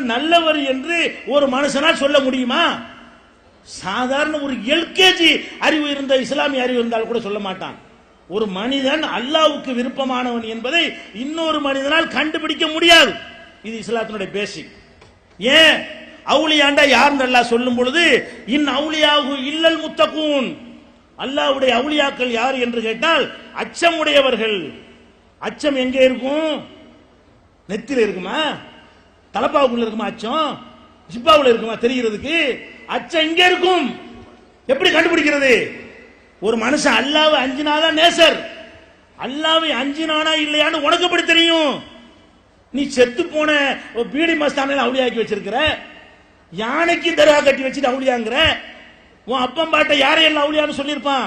நல்லவர் என்று ஒரு மனுஷனா சொல்ல முடியுமா? சாதாரண ஒரு எல்கேஜி அறிவு இருந்த இஸ்லாமிய அறிவு இருந்தால் கூட சொல்ல மாட்டான். ஒரு மனிதன் அல்லாவுக்கு விருப்பமானவன் என்பதை இன்னொரு மனிதனால் கண்டுபிடிக்க முடியாது. இது இஸ்லாத்தினுடைய பேசிக் ஏன்? அவுளியாண்டா யாருன்னு அல்லாஹ் சொல்லும் பொழுது இன் அவுளியாகு இல்லல் முத்தகூன். அல்லாவுடைய அவுளியாக்கள் யார் என்று கேட்டால் அச்சமுடையவர்கள். அச்சம் எங்கே இருக்கும்? நெத்தில இருக்குமா? தலப்பாவுக்குள்ள இருக்குமா அச்சம்? ஜிப்பாவுல இருக்குமா தெரிகிறதுக்கு? அச்சம் எங்க இருக்கும். எப்படி கண்டுபிடிக்கிறது? ஒரு மனுஷன் அல்லாவை அஞ்சினாதான் நேசர். அல்லாவை அஞ்சினானா இல்லையான்னு உனக்கு எப்படி தெரியும்? நீ செத்து போன பீடி மஸ்தான அவுளியாக்கி வச்சிருக்கிற. யானைக்கு தருவா கட்டி வச்சுட்டு அவுளியாங்கிற. உன் அப்பன் பாட்ட யாரையெல்லாம் அவுளியான்னு சொல்லியிருப்பான்?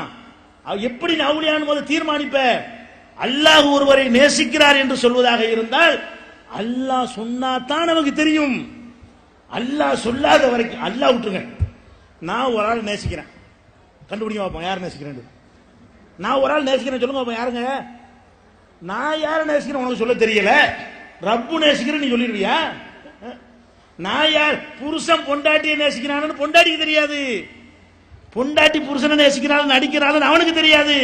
எப்படி நீ அவுளியான்னு போது தீர்மானிப்ப? அல்லாஹ் ஒருவரை நேசிக்கிறார் என்று சொல்வதாக இருந்தால் அல்லாஹ் சொன்னாதான் நமக்கு தெரியும். அல்லாஹ் சொல்லாத வரைக்கும் அல்லாஹ் விட்டுருங்க. நான் ஒரு ஆள் நேசிக்கிறேன். கண்டுபிடிக்க பார்ப்போம் யார் நேசிக்கிறேன் நான் ஒரு ஆள் நேசிக்கிறேன் சொல்லுங்க பார்ப்போம் யாருங்க? நான் யாரை நேசிக்கிறேன் உனக்கு சொல்ல தெரியல. ரப்பு நேசிக்கிறேன் நீ சொல்லிடுவியா? நான் யார்? புருஷன் பொண்டாட்டியை நேசிக்கிறான்னு பொண்டாட்டிக்கு தெரியாது. பொண்டாட்டி புருஷனை நேசிக்கிறான்னு நடிக்கிறான்னு அவனுக்கு தெரியாது.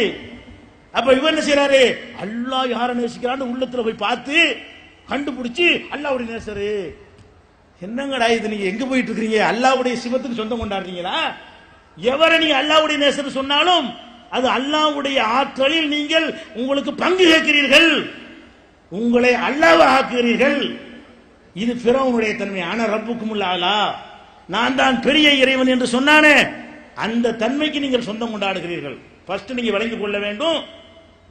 அப்ப இவன் என்ன செய்யறாரு அல்லாஹ் யாரை நேசிக்கிறான்னு உள்ளத்துல போய் பார்த்து கண்டுபிடிச்சி அல்லாவுடைய நேசரு என்னங்கடா இது நீங்க எங்க போயிட்டு இருக்கிறீங்க? அல்லாவுடைய சிவத்துக்கு சொந்தம் கொண்டாடுறீங்களா? எவரை நீங்க அல்லாவுடைய நேசர் சொன்னாலும் அது அல்லாவுடைய ஆற்றலில் நீங்கள் உங்களுக்கு பங்கு கேட்கிறீர்கள். உங்களை அல்லாஹ் ஆக்குகிறீர்கள். இது பிறவனுடைய தன்மை. ஆனா ரப்புக்கும் ஆளா? நான் தான் பெரிய இறைவன் என்று சொன்னானே. அந்த தன்மைக்கு நீங்கள் சொந்தம் கொண்டாடுகிறீர்கள். ஃபர்ஸ்ட் நீங்க விளங்கிக் கொள்ள வேண்டும்.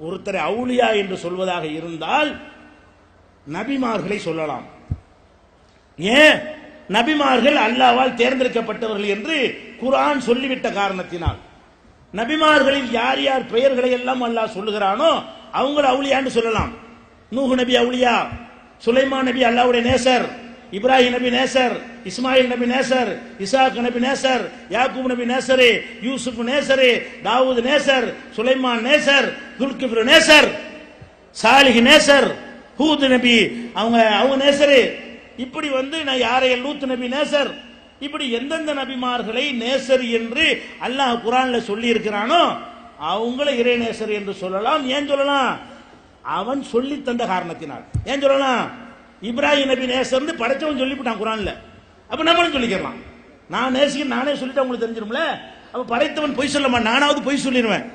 ஒருத்தரை அவுலியா என்று சொல்வதாக இருந்தால் நபிமார்களை சொல்லலாம். ஏன்? நபிமார்கள் அல்லாவால் தேர்ந்தெடுக்கப்பட்டவர்கள் என்று குரான் சொல்லிவிட்ட காரணத்தினால். நபிமார்களில் யார் யார் பெயர்களை எல்லாம் அல்லாஹ் சொல்லுகிறானோ அவங்கள அவுளியான்னு சொல்லலாம். நூஹு நபி அவுளியா சுலைமான் நபி அல்லாவுடைய நேசர் இப்ராஹிம் நபி நேசர் இஸ்மாயில் நபி நேசர் இசாக் நபி நேசர் யாக்கூப் நபி நேசரு யூசுப் நேசரு தாவூத் நேசர் சுலைமான் நேசர் துல்கிப்ரு நேசர் சாலிஹ் நேசர் ஹூத் நபி அவங்க அவங்க நேசரு. இப்படி வந்து நான் யாரை லூத் நபி நேசர்? இப்படி எந்தெந்த நபிமார்களை நேசர் என்று அல்லாஹ் குரான்ல சொல்லி இருக்கிறானோ அவங்கள இறை நேசர் என்று சொல்லலாம். ஏன் சொல்லலாம்? அவன் சொல்லி தந்த காரணத்தினால். ஏன் சொல்லலாம்? இப்ராஹிம் நபி நேசர்னு படைச்சவன் சொல்லிவிட்டான் குரான்ல. அப்ப நம்மளும் சொல்லிக்கலாம் நான் நேசிக்க நானே சொல்லிட்டு உங்களுக்கு தெரிஞ்சிடும்ல அப்ப படைத்தவன் பொய் சொல்ல மாட்டான் நானாவது பொய் சொல்லிடுவேன்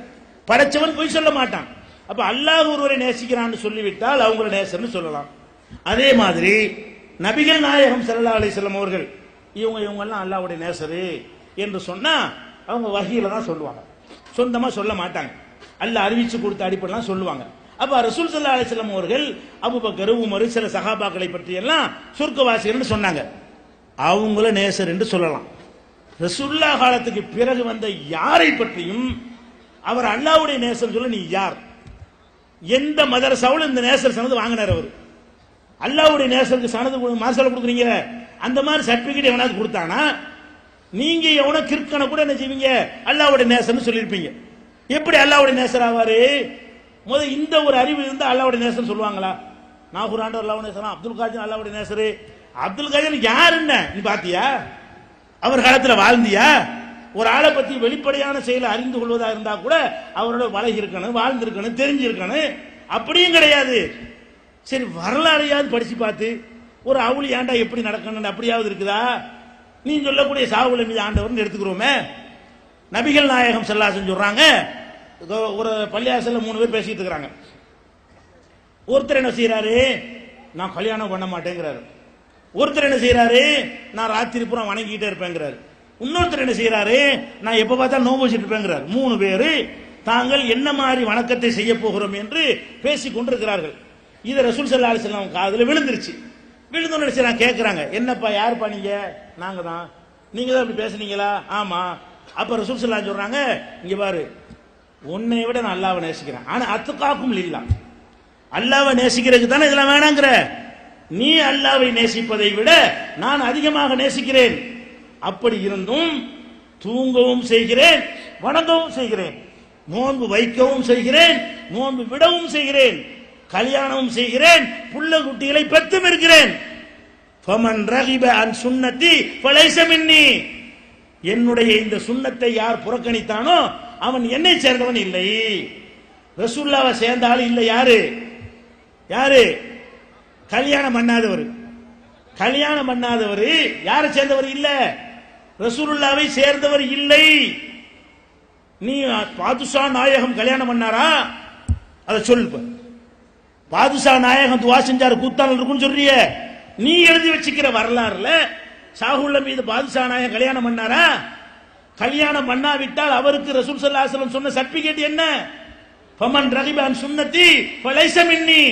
படைச்சவன் பொய் சொல்ல மாட்டான். அப்ப அல்லாஹ் ஒருவரை நேசிக்கிறான்னு சொல்லிவிட்டால் அவங்கள நேசர்னு சொல்லலாம். அதே மாதிரி நபிகள் நாயகம் ஸல்லல்லாஹு அலைஹி அவர்கள் இவங்க இவங்கெல்லாம் அல்லாவுடைய அல்லாஹ்வுடைய நேசரு என்று சொன்னா அவங்க வகையில தான் சொல்லுவாங்க. சொந்தமா சொல்ல மாட்டாங்க. அல்ல அறிவிச்சு கொடுத்த அடிப்படைலாம் சொல்லுவாங்க. அப்ப ரசூல் சல்லா அலிஸ்லாம் அவர்கள் அபூபக்கர் உமர் சில சகாபாக்களை பற்றி எல்லாம் சொர்க்கவாசிகள்னு சொன்னாங்க. அவங்கள நேசர் என்று சொல்லலாம். ரசுல்லா காலத்துக்கு பிறகு வந்த யாரை பற்றியும் அவர் அல்லாவுடைய நேசர் சொல்ல நீ யார்? எந்த மதரசாவில் இந்த நேசர் சனது வாங்கினார் அவர். அல்லாவுடைய நேசருக்கு சனது மாசால கொடுக்குறீங்க. அந்த மாதிரி சர்டிபிகேட் எவனாவது கொடுத்தானா? நீங்க எவனோ கிற்கன கூட என்ன செய்வீங்க? அல்லாவுடைய நேசர்னு சொல்லியிருப்பீங்க. எப்படி அல்லாவுடைய நேசர் ஆவாரு? முதல் இந்த ஒரு அறிவு இருந்தால் அல்லாவுடைய நேசர் சொல்லுவாங்களா? நாகூர் ஆண்டவர் அல்லாவுடைய நேசரா? அப்துல் காஜர் அல்லாவுடைய நேசரு? அப்துல் காஜர் யார் என்ன? நீ பாத்தியா? அவர் காலத்தில் வாழ்ந்தியா? ஒரு ஆளை பத்தி வெளிப்படையான செயலை அறிந்து கொள்வதா இருந்தா கூட அவரோட பழகி இருக்கணும் வாழ்ந்திருக்கணும் தெரிஞ்சிருக்கணும். அப்படியும் கிடையாது. சரி வரலாறையாவது படிச்சு பார்த்து ஒரு அவுளி ஆண்டா எப்படி நடக்கணும் அப்படியாவது இருக்குதா? நீ சொல்லக்கூடிய சாவுல மீது ஆண்டவர்னு எடுத்துக்கிறோமே. நபிகள் நாயகம் செல்லாசன் சொல்றாங்க. ஒரு பள்ளியாசலில் மூணு பேர் பேசிட்டு இருக்கிறாங்க. ஒருத்தர் என்ன செய்யறாரு நான் கல்யாணம் பண்ண மாட்டேங்கிறாரு. ஒருத்தர் என்ன செய்யறாரு நான் ராத்திரி பூரா வணங்கிட்டே இருப்பேங்கிறாரு. இன்னொருத்தர் என்ன செய்யறாரு நான் எப்ப பார்த்தா நோம்பு வச்சுட்டு இருப்பேங்கிறார். மூணு பேரு தாங்கள் என்ன மாதிரி வணக்கத்தை செய்ய போகிறோம் என்று பேசிக் கொண்டிருக்கிறார்கள். இதை ரசூல் சல்லா அலிஸ்லாம் காதில் விழுந்துருச்சு. விழுந்தோன்னு நான் கேட்குறாங்க என்னப்பா யாருப்பா நீங்க? நாங்க தான். நீங்க தான் இப்படி பேசுனீங்களா? ஆமா. அப்ப ரசூல் சல்லா சொல்றாங்க இங்க பாரு. உன்னை விட நான் அல்லாவை நேசிக்கிறேன். ஆனா அத்துக்காக்கும் இல்லா அல்லாவை நேசிக்கிறதுக்கு தானே இதெல்லாம் வேணாங்கிற. நீ அல்லாவை நேசிப்பதை விட நான் அதிகமாக நேசிக்கிறேன். அப்படி இருந்தும் தூங்கவும் செய்கிறேன் வணங்கவும் செய்கிறேன். நோன்பு வைக்கவும் செய்கிறேன் நோன்பு விடவும் செய்கிறேன் கல்யாணமும் செய்கிறேன் புள்ள குட்டிகளை பெற்றும் இருக்கிறேன். ஃபமன் ரகிப என்னுடைய இந்த சுண்ணத்தை யார் புறக்கணித்தானோ அவன் என்னை சேர்ந்தவன் இல்லை. ரசூல்லாவை சேர்ந்த ஆள் இல்லை யாரு? யாரு? கல்யாணம் பண்ணாதவர். கல்யாணம் பண்ணாதவர் யாரை சேர்ந்தவர் இல்லை? ரசூலுல்லாவை சேர்ந்தவர் இல்லை. நீ பாதுஷா நாயகம் கல்யாணம் பண்ணாரா? அதை சொல்லுப்ப பாதுஷா நாயகம் துவா செஞ்சாரு கூத்தாளர் இருக்குன்னு சொல்றிய. நீ எழுதி வச்சுக்கிற வரலாறுல சாகுல்ல மீது பாதுஷா நாயகம் கல்யாணம் பண்ணாரா? கல்யாணம் பண்ணாவிட்டால் அவருக்கு ரசூல் ஸல்லல்லாஹு சொன்ன சர்டிபிகேட் என்ன? பமன் ரகிபான் சுன்னத்தி பலைசம் இன்னி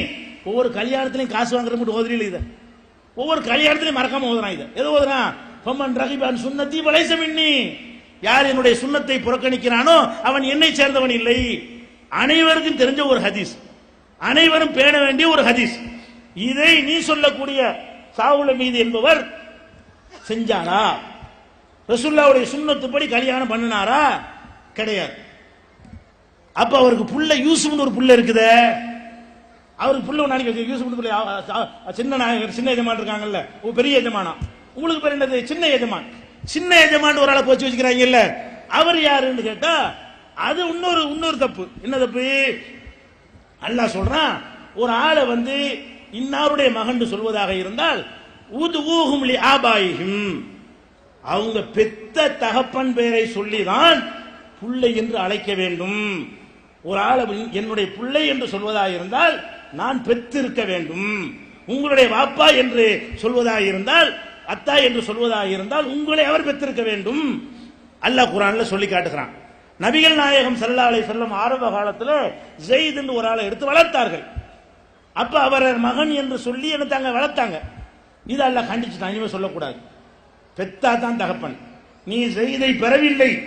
ஒவ்வொரு கல்யாணத்திலையும் காசு வாங்குற மட்டும் ஓதுறீல இதை. ஒவ்வொரு கல்யாணத்திலையும் மறக்காம ஓதுறான் இதை. எது ஓதுறான்? ஃபமன் ரகிபான் சுண்ணத்தி ஃபலைஸ மின்னி யார் என்னுடைய சுண்ணத்தை புறக்கணிக்கிறானோ அவன் என்னை சேர்ந்தவன் இல்லை. அனைவருக்கும் தெரிஞ்ச ஒரு ஹதீஸ். அனைவரும் பேண வேண்டிய ஒரு ஹதீஸ். இதை நீ சொல்லக்கூடிய சாவுல மீது என்பவர் செஞ்சாரா? ரசுல்லாவுடைய சுண்ணத்துப்படி கல்யாணம் பண்ணினாரா? கிடையாது. அப்ப அவருக்கு புள்ள யூசுப்னு ஒரு புள்ள இருக்குதே. அவருக்கு புள்ள நாளைக்கு யூசுப்னு புள்ள சின்ன நாயகர் சின்ன எஜமான் இருக்காங்கல்ல. பெரிய எஜமானா. உங்களுக்கு பேர் என்னது? சின்ன எஜமான். சின்ன எஜமான் ஒரு ஆளை போச்சு வச்சுக்கிறாங்கல்ல. அவர் யாருன்னு கேட்டா அது இன்னொரு இன்னொரு தப்பு. என்ன தப்பு? அல்லா சொல்றான் ஒரு ஆளை வந்து இன்னாருடைய மகன் சொல்வதாக இருந்தால் ஊது ஊகும் அவங்க பெத்த தகப்பன் பெயரை சொல்லிதான் புள்ளை என்று அழைக்க வேண்டும். ஒரு ஆளை என்னுடைய புள்ளை என்று சொல்வதாக இருந்தால் நான் பெற்றிருக்க வேண்டும். உங்களுடைய வாப்பா என்று சொல்வதாக இருந்தால் அத்தா என்று சொல்வதாக இருந்தால் உங்களை அவர் பெற்றிருக்க வேண்டும். அல்லாஹ் குரான்ல சொல்லி காட்டுகிறான். நபிகள் நாயகம் சல்லா அலைஹி செல்லம் ஆரம்ப காலத்தில் ஜெயித் என்று ஒரு ஆளை எடுத்து வளர்த்தார்கள். அப்ப அவர் மகன் என்று சொல்லி என்னத்தாங்க வளர்த்தாங்க. இது அல்ல கண்டிச்சுட்டான் இனிமே சொல்லக்கூடாது. பெத்தா தான் தகப்பன். நீ செய்தை பெறவில்லை.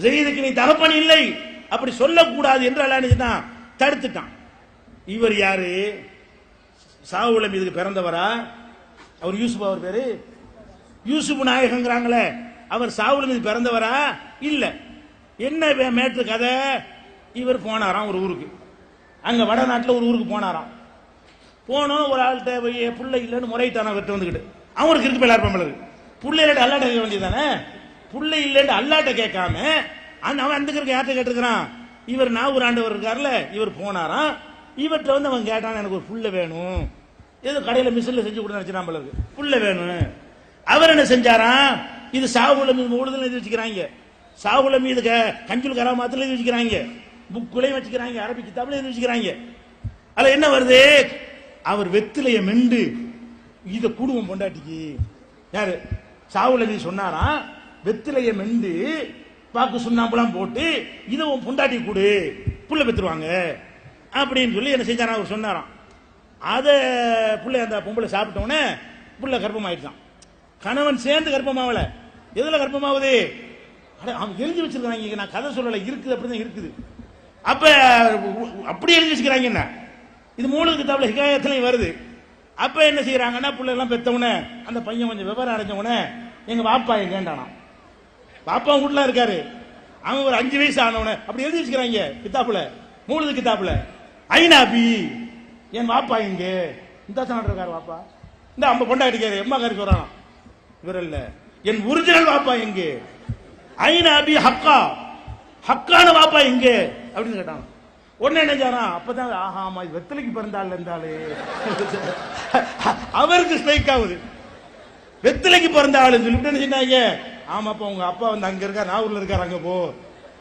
செய்துக்கு நீ தகப்பன் இல்லை. அப்படி சொல்லக்கூடாது என்று அல்லாஹ் தடுத்துட்டான். இவர் யாரு? சாவுல மீதுக்கு பிறந்தவரா? அவர் யூசுப் அவர் பேரு? யூசுப் நாயகங்கிறாங்களே. அவர் சாவுல மீது பிறந்தவரா? இல்ல. என்ன வே- மேட்ரு கதை? இவர் போனாராம் ஒரு ஊருக்கு. அங்க வடநாட்டில் ஒரு ஊருக்கு போனாராம். போனோம் ஒரு ஆள்கிட்ட போய் பிள்ளை இல்லைன்னு முறையிட்டான அவர்கிட்ட வந்துக்கிட்டு அவருக்கு இருக்கு எல்லாரும் பிள்ளை. புள்ளை இல்லாட்ட அல்லாட்ட கேட்க வேண்டியதானே புள்ளை இல்லைன்னு அல்லாட்ட கேட்காம அந்த அவன் அந்த யார்கிட்ட கேட்டுருக்கிறான்? இவர் நாகூர் ஆண்டவர் இருக்கார்ல இவர் போனாராம். இவர்கிட்ட வந்து அவன் கேட்டான் எனக்கு ஒரு புள்ள வேணும். ஏதோ கடையில மிஷின்ல செஞ்சு கொடுத்து நினைச்சான் நம்மளுக்கு புள்ள வேணும் அவர் என்ன செஞ்சாராம் இது சாகுல மீது முழுதல் எழுதி வச்சுக்கிறாங்க. சாகுல மீது கஞ்சுல் கராமாத்துல எழுதி வச்சுக்கிறாங்க. புக்குலையும் வச்சுக்கிறாங்க. அரபி கிதாப்ல எழுதி வச்சுக்கிறாங்க. அதில் என்ன வருது? அவர் வெத்திலைய மெண்டு. இதை கூடுவோம் பொண்டாட்டிக்கு. யாரு? சாவுல நீ சொன்னாராம் வெத்திலைய மெண்டு பாக்கு சுண்ணாம்புலாம் போட்டு இதை உன் பொண்டாட்டி கூடு. புள்ள பெற்றுருவாங்க. அப்படின்னு சொல்லி என்ன செஞ்சாராம் அவர் சொன்னாராம். அதை பிள்ளை அந்த பொம்பளை சாப்பிட்டோன்னே பிள்ளை கர்ப்பம் கர்ப்பமாயிடுச்சான் கணவன் சேர்ந்து கர்ப்பமாவல. எதுல கர்ப்பமாவது? அவன் எழுதி வச்சிருக்காங்க நான் கதை சொல்லல. இருக்குது அப்படிதான் இருக்குது. அப்ப அப்படி எழுதி வச்சுக்கிறாங்க என்ன? இது மூணு கிதாப்ல ஹிகாயத்திலையும் வருது. அப்ப என்ன செய்யறாங்கன்னா புள்ள எல்லாம் பெத்தவனே அந்த பையன் கொஞ்சம் விவரம் அடைஞ்சவனே எங்க பாப்பா கேண்டானா பாப்பா வீட்டுல இருக்காரு. அவன் ஒரு அஞ்சு வயசு ஆனவன அப்படி எழுதி வச்சுக்கிறாங்க கித்தாப்புல மூணு கித்தாப்புல. ஐநாபி. என் வாப்பா இங்க. இந்த சாணம் இருக்காரு வாப்பா. இந்த அம்ப கொண்டாடிக்காரு எம்மா கருக்கு வரான் இவர் இல்ல. என் ஒரிஜினல் வாப்பா எங்கே ஐநாபி ஹக்கா. ஹக்கான வாப்பா எங்க அப்படின்னு கேட்டான். உடனே என்ன அப்பதான் ஆஹா ஆமா இது வெத்தலைக்கு பிறந்தாள் இருந்தாலே அவருக்கு ஸ்ட்ரைக் ஆகுது. வெத்தலைக்கு பிறந்த ஆளுன்னு சொல்லிட்டு என்ன ஆமாப்பா உங்க அப்பா வந்து அங்க இருக்கா நாகூர்ல இருக்காரு அங்க போ.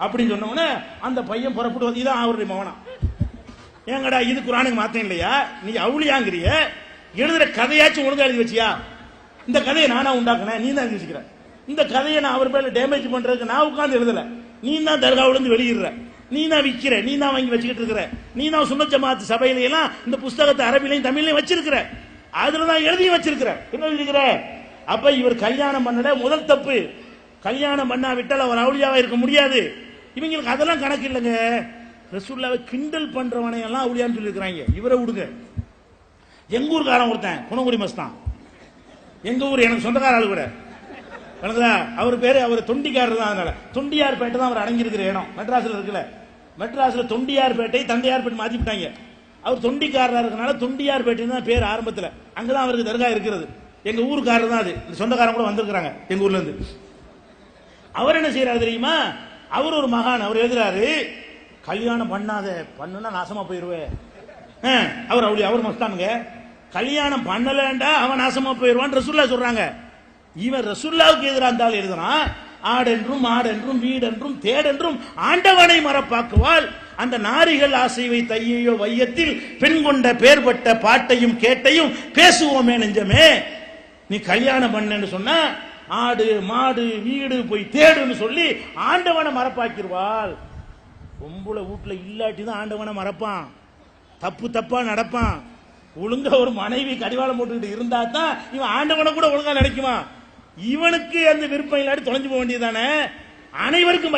அப்படின்னு சொன்ன உடனே அந்த பையன் புறப்பட்டு வந்து இதான் அவருடைய மகனா. ஏங்கடா இது குரானுக்கு மாத்தம் இல்லையா? நீ அவுளியாங்கிறிய? எழுதுற கதையாச்சும் ஒழுங்கா எழுதி வச்சியா? இந்த கதையை நானா உண்டாக்குனேன். நீ தான் எழுதி வச்சுக்கிற. இந்த கதையை நான் அவர் பேர்ல டேமேஜ் பண்றதுக்கு நான் உட்கார்ந்து எழுதல. நீ தான் தர்காவிலிருந்து வெளியிடுற. நீ தான் விற்கிற நீ தான் வாங்கி வச்சுக்கிட்டு இருக்கிற. நீ தான் சுன்ன ஜமாத் சபையில எல்லாம் இந்த புஸ்தகத்தை அரபிலையும் தமிழ்லையும் வச்சிருக்கிற. அதுல நான் எழுதியும் வச்சிருக்கிற. என்ன எழுதிக்கிற? அப்ப இவர் கல்யாணம் பண்ணல. முதல் தப்பு. கல்யாணம் பண்ணாவிட்டால் அவர் அவுளியாவா இருக்க முடியாது. இவங்களுக்கு அதெல்லாம் கணக்கு இல்லைங்க. ரசூல்லாவை கிண்டல் பண்றவனை எல்லாம் அவுளியான்னு சொல்லியிருக்கிறாங்க. இவரை விடுங்க. எங்க ஊருக்காரன் ஒருத்தன் குணங்குடி மஸ்தான். எங்க ஊர் எனக்கு சொந்தக்கார ஆளு கூட விளங்குதா அவர் பேரு அவர் தொண்டிக்காரர் தான் அதனால. தொண்டியார்பேட்டை தான் அவர் அடங்கியிருக்கிற இடம். மெட்ராஸ்ல இருக்குல்ல. மெட்ராஸ்ல தொண்டியார்பேட்டை தந்தையார்பேட்டை மாத்தி விட்டாங்க. அவர் தொண்டிக்காரராக இருக்கனால தொண்டியார்பேட்டைன்னு தான் பேர் ஆரம்பத்தில். அங்கதான் அவருக்கு தர்கா இருக்கிறது. எங்க ஊருக்காரர் தான் அது. இந்த சொந்தக்காரங்க கூட வந்திருக்கிறாங்க எங்க ஊர்ல இருந்து. அவர் என்ன செய்யறாரு தெரியுமா? அவர் ஒரு மகான் அவர் எழுதுறாரு கல்யாணம் பண்ணாத பண்ணுனா நாசமா போயிருவே. அவர் அவளி அவர் மஸ்தானுங்க. கல்யாணம் பண்ணலண்டா அவன் நாசமா போயிருவான் ரசுல்லா சொல்றாங்க. இவன் ரசுல்லாவுக்கு எதிராக இருந்தாலும் எழுதுறான் ஆடென்றும் மாடென்றும் வீடென்றும் தேடென்றும் ஆண்டவனை மறப்பாக்குவாள். அந்த நாரிகள் ஆசை வைத்த ஐயோ வையத்தில் பெண் கொண்ட பேர்பட்ட பாட்டையும் கேட்டையும் பேசுவோமே நெஞ்சமே. நீ கல்யாணம் பண்ணன்னு சொன்னா ஆடு மாடு வீடு போய் தேடுன்னு சொல்லி ஆண்டவனை மறப்பாக்கிடுவாள். பொம்பளை வீட்டில் இல்லாட்டி தான் ஆண்டவனை மறப்பான். தப்பு தப்பா நடப்பான். ஒழுங்கா ஒரு மனைவி கடிவாளம் போட்டுக்கிட்டு இருந்தா தான் இவன் ஆண்டவனை கூட ஒழுங்கா நினைக்குமா இவனுக்கு அந்த விருப்பம் இல்லாட்டி தொலைஞ்சு போக வேண்டியதானே அனைவருக்கும்